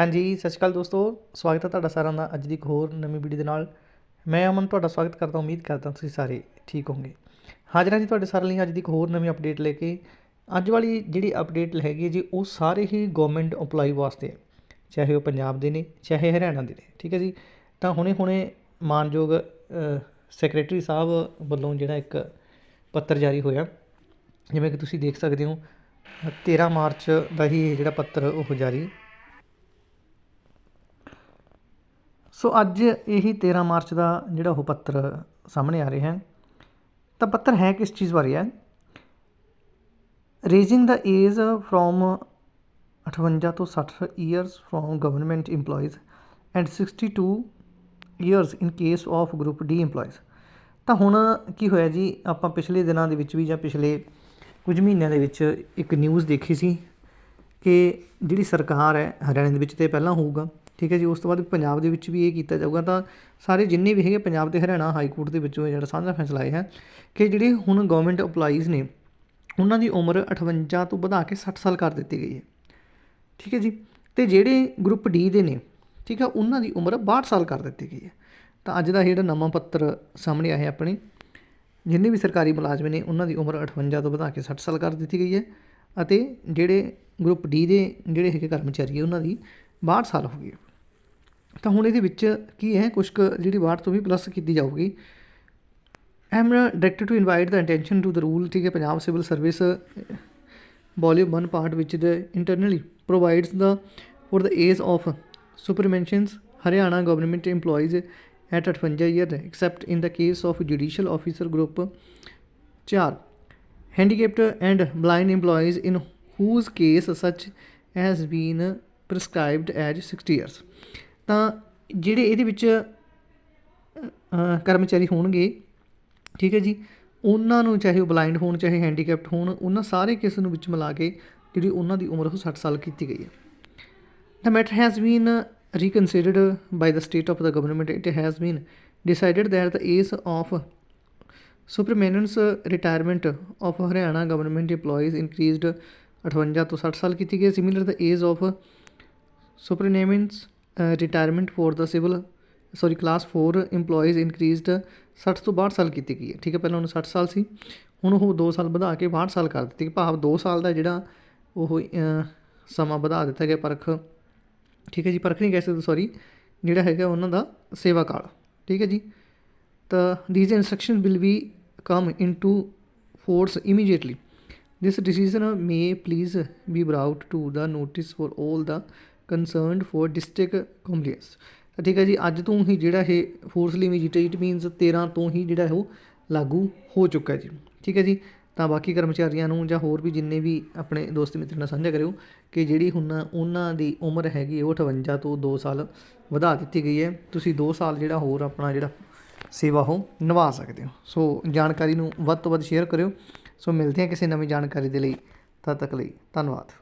ਹਾਂਜੀ, ਸਤਿ ਸ਼੍ਰੀ ਅਕਾਲ ਦੋਸਤੋ। ਸਵਾਗਤ ਹੈ ਤੁਹਾਡਾ ਸਾਰਿਆਂ ਦਾ ਅੱਜ ਦੀ ਇੱਕ ਹੋਰ ਨਵੀਂ ਵੀਡੀਓ ਦੇ ਨਾਲ। ਮੈਂ ਅਮਨ, ਤੁਹਾਡਾ ਸਵਾਗਤ ਕਰਦਾ ਉਮੀਦ ਕਰਦਾ ਤੁਸੀਂ ਸਾਰੇ ਠੀਕ ਹੋਵੋਗੇ। ਹਾਜ਼ਰ ਹਾਂ ਜੀ ਤੁਹਾਡੇ ਸਾਰਿਆਂ ਲਈ ਅੱਜ ਦੀ ਇੱਕ ਹੋਰ ਨਵੀਂ ਅਪਡੇਟ ਲੈ ਕੇ। ਅੱਜ ਵਾਲੀ ਜਿਹੜੀ ਅਪਡੇਟ ਹੈਗੀ ਹੈ ਜੀ, ਉਹ ਸਾਰੇ ਹੀ ਗਵਰਨਮੈਂਟ EMPLOYE ਵਾਸਤੇ ਹੈ। ਚਾਹੇ ਉਹ ਪੰਜਾਬ ਦੇ ਨੇ, ਚਾਹੇ ਹਰਿਆਣਾ ਦੇ ਨੇ, ਠੀਕ ਹੈ ਜੀ? ਤਾਂ ਹੁਣੇ ਹੁਣੇ ਮਾਨਯੋਗ ਸੈਕਟਰੀ ਸਾਹਿਬ ਵੱਲੋਂ ਜਿਹੜਾ ਇੱਕ ਪੱਤਰ ਜਾਰੀ ਹੋਇਆ। ਜਿਵੇਂ ਕਿ ਤੁਸੀਂ ਦੇਖ ਸਕਦੇ ਹੋ 13 ਮਾਰਚ ਦਾ ਹੀ ਜਿਹੜਾ ਪੱਤਰ ਉਹ ਜਾਰੀ ਸੋ ਅੱਜ ਇਹੀ 13 ਮਾਰਚ ਦਾ ਜਿਹੜਾ ਉਹ ਪੱਤਰ ਸਾਹਮਣੇ ਆ ਰਿਹਾ ਹੈ। ਤਾਂ ਪੱਤਰ ਹੈ ਕਿਸ ਚੀਜ਼ ਬਾਰੇ ਹੈ? ਰੇਜ਼ਿੰਗ ਦਾ ਏਜ ਫਰੋਮ 58 ਤੋਂ 60 years from government EMPLOYEES and 62 years in case of group D EMPLOYEES. ਤਾਂ ਹੁਣ ਕੀ ਹੋਇਆ ਜੀ? ਆਪਾਂ ਪਿਛਲੇ ਦਿਨਾਂ ਦੇ ਵਿੱਚ ਵੀ ਜਾਂ ਪਿਛਲੇ ਕੁਝ ਮਹੀਨਿਆਂ ਦੇ ਵਿੱਚ ਇੱਕ ਨਿਊਜ਼ ਦੇਖੀ ਸੀ ਕਿ ਜਿਹੜੀ ਸਰਕਾਰ ਹੈ, ਹਰਿਆਣੇ ਦੇ ਵਿੱਚ ਤੇ ਪਹਿਲਾਂ ਹੋਊਗਾ ਠੀਕ ਹੈ ਜੀ, ਉਸ ਤੋਂ ਬਾਅਦ ਪੰਜਾਬ ਦੇ ਵਿੱਚ ਵੀ ਇਹ ਕੀਤਾ ਜਾਊਗਾ। ਤਾਂ ਸਾਰੇ ਜਿੰਨੇ ਵੀ ਹੈਗੇ ਪੰਜਾਬ ਤੇ ਹਰਿਆਣਾ ਹਾਈ ਕੋਰਟ ਦੇ ਵਿੱਚੋਂ ਜਿਹੜਾ ਸਾਂਝਾ ਫੈਸਲਾ ਆਇਆ ਹੈ ਕਿ ਜਿਹੜੇ ਹੁਣ ਗਵਰਨਮੈਂਟ EMPLOYEES ਨੇ, ਉਹਨਾਂ ਦੀ ਉਮਰ 58 ਤੋਂ ਵਧਾ ਕੇ 60 ਸਾਲ ਕਰ ਦਿੱਤੀ ਗਈ ਹੈ। ਠੀਕ ਹੈ ਜੀ, ਤੇ ਜਿਹੜੇ ਗਰੁੱਪ ਡੀ ਦੇ ਨੇ, ਠੀਕ ਹੈ, ਉਹਨਾਂ ਦੀ ਉਮਰ 62 ਸਾਲ ਕਰ ਦਿੱਤੀ ਗਈ ਹੈ। ਤਾਂ ਅੱਜ ਦਾ ਜਿਹੜਾ ਨਵਾਂ ਪੱਤਰ ਸਾਹਮਣੇ ਆਇਆ ਆਪਣੇ, ਜਿੰਨੇ ਵੀ ਸਰਕਾਰੀ ਮੁਲਾਜ਼ਮ ਨੇ, ਉਹਨਾਂ ਦੀ ਉਮਰ 58 ਤੋਂ ਵਧਾ ਕੇ 60 ਸਾਲ ਕਰ ਦਿੱਤੀ ਗਈ ਹੈ ਅਤੇ ਜਿਹੜੇ ਗਰੁੱਪ ਡੀ ਦੇ ਜਿਹੜੇ ਹੈਗੇ ਕਰਮਚਾਰੀ ਹੈ, ਉਹਨਾਂ ਦੀ 62 ਸਾਲ ਹੋ ਗਈ ਹੈ। ਤਾਂ ਹੁਣ ਇਹਦੇ ਵਿੱਚ ਕੀ ਹੈ ਕੁਝ ਜਿਹੜੀ ਬਾਹਰ ਤੋਂ ਵੀ ਪਲੱਸ ਕੀਤੀ ਜਾਊਗੀ am directed to invite the attention to the rule ਠੀਕ ਹੈ Punjab civil service volume 1 part ਵਿੱਚ the internally provides the for the age of superannuation Haryana government EMPLOYEES at 58 year except in the case of judicial officer group 4 handicapped and blind EMPLOYEES in whose case such has been prescribed at 60 years ਤਾਂ ਜਿਹੜੇ ਇਹਦੇ ਵਿੱਚ ਅ, ਕਰਮਚਾਰੀ ਹੋਣਗੇ ਠੀਕ ਹੈ ਜੀ ਉਹਨਾਂ ਨੂੰ ਚਾਹੇ ਉਹ ਬਲਾਈਂਡ ਹੋਣ ਚਾਹੇ ਹੈਂਡੀਕੈਪਟ ਹੋਣ ਉਹਨਾਂ ਸਾਰੇ ਕੇਸ ਨੂੰ ਵਿੱਚ ਮਿਲਾ ਕੇ ਜਿਹੜੀ ਉਹਨਾਂ ਦੀ ਉਮਰ ਉਹ 60 ਸਾਲ ਕੀਤੀ ਗਈ ਹੈ The matter has been uh, reconsidered by the state of the government. It has been decided that the age of superman's retirement of Haryana government employees increased 58 ਤੋਂ 60 ਸਾਲ ਕੀਤੀ ਗਈ similar the age of superman's retirement for the civil civil class class 4 employees increased 60 ਤੋਂ 62 ਸਾਲ ਕੀਤੀ ਗਈ ਹੈ। ਠੀਕ ਹੈ, ਪਹਿਲਾਂ ਉਹਨੂੰ 60 ਸਾਲ ਸੀ, ਹੁਣ ਉਹ 2 ਸਾਲ ਵਧਾ ਕੇ 62 ਸਾਲ ਕਰ ਦਿੱਤੀ। ਭਾਵ 2 ਸਾਲ ਦਾ ਜਿਹੜਾ ਉਹ ਸਮਾਂ ਵਧਾ ਦਿੱਤਾ ਗਿਆ ਪਰਖ। ਠੀਕ ਹੈ ਜੀ, ਪਰਖ ਨਹੀਂ ਕਹਿ ਸਕਦੇ ਸੌਰੀ ਜਿਹੜਾ ਹੈਗਾ ਉਹਨਾਂ ਦਾ ਸੇਵਾ ਕਾਲ। ਠੀਕ ਹੈ ਜੀ, ਤਾਂ these instruction will be come into force immediately this decision may please be brought to the notice for 올 the concerned for district compliance ਤਾਂ ਠੀਕ ਹੈ ਜੀ, ਅੱਜ ਤੋਂ ਹੀ ਜਿਹੜਾ ਇਹ ਫੋਰਸਲੀ ਇਮੀਡੀਏਟ ਇਟ ਮੀਨਸ 13 ਤੋਂ ਹੀ ਜਿਹੜਾ ਉਹ ਲਾਗੂ ਹੋ ਚੁੱਕਾ ਜੀ। ਠੀਕ ਹੈ ਜੀ, ਤਾਂ ਬਾਕੀ ਕਰਮਚਾਰੀਆਂ ਨੂੰ ਜਾਂ ਹੋਰ ਵੀ ਜਿੰਨੇ ਵੀ ਆਪਣੇ ਦੋਸਤ ਮਿੱਤਰ ਨਾਲ ਸਾਂਝਾ ਕਰਿਓ ਕਿ ਜਿਹੜੀ ਹੁਣ ਉਹਨਾਂ ਦੀ ਉਮਰ ਹੈਗੀ ਉਹ 58 ਤੋਂ 2 ਸਾਲ ਵਧਾ ਦਿੱਤੀ ਗਈ ਹੈ। ਤੁਸੀਂ 2 ਸਾਲ ਜਿਹੜਾ ਹੋਰ ਆਪਣਾ ਜਿਹੜਾ ਸੇਵਾ ਉਹ ਨਿਭਾ ਸਕਦੇ ਹੋ। ਸੋ ਜਾਣਕਾਰੀ ਨੂੰ ਵੱਧ ਤੋਂ ਵੱਧ ਸ਼ੇਅਰ ਕਰਿਓ। ਸੋ ਮਿਲਦੇ ਹਾਂ ਕਿਸੇ ਨਵੀਂ ਜਾਣਕਾਰੀ ਦੇ ਲਈ। ਤਦ ਤੱਕ ਲਈ ਧੰਨਵਾਦ।